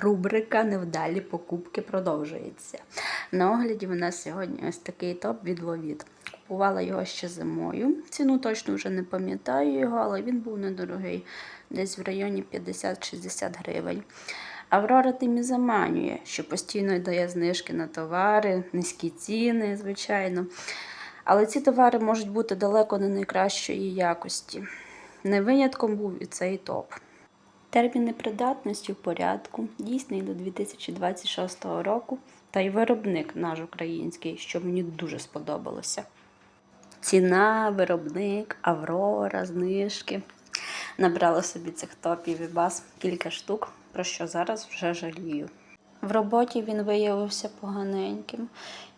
рубрика Невдалі покупки продовжується. На огляді в нас сьогодні ось такий топ від Ловіт. Купувала його ще зимою. Ціну точно вже не пам'ятаю його, але він був недорогий, десь в районі 50-60 гривень. Аврора тим і заманює, що постійно дає знижки на товари, низькі ціни, звичайно. Але ці товари можуть бути далеко не найкращої якості. Не винятком був і цей топ. Терміни придатності в порядку, дійсний до 2026 року, та й виробник наш український, що мені дуже сподобалося. Ціна, виробник, Аврора, знижки. Набрала собі цих топів і баз кілька штук, про що зараз вже жалію. В роботі він виявився поганеньким,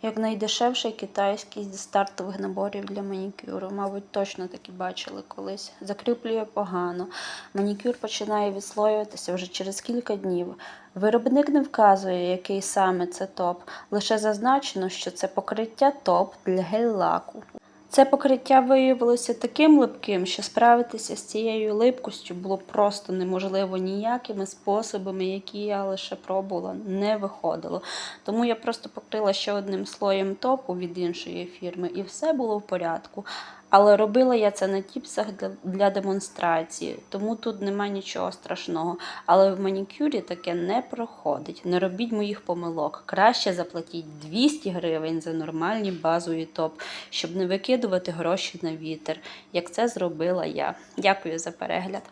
як найдешевший китайський зі стартових наборів для манікюру. Мабуть, точно такі бачили колись. Закріплює погано. Манікюр починає відслоюватися вже через кілька днів. Виробник не вказує, який саме це топ, лише зазначено, що це покриття топ для гель-лаку. Це покриття виявилося таким липким, що справитися з цією липкостю було просто неможливо ніякими способами, які я лише пробувала, не виходило. Тому я просто покрила ще одним слоєм топу від іншої фірми, і все було в порядку. Але робила я це на тіпсах для, демонстрації, тому тут нема нічого страшного. Але в манікюрі таке не проходить. Не робіть моїх помилок. Краще заплатіть 200 гривень за нормальні базові топ, щоб не викидувати гроші на вітер, як це зробила я. Дякую за перегляд.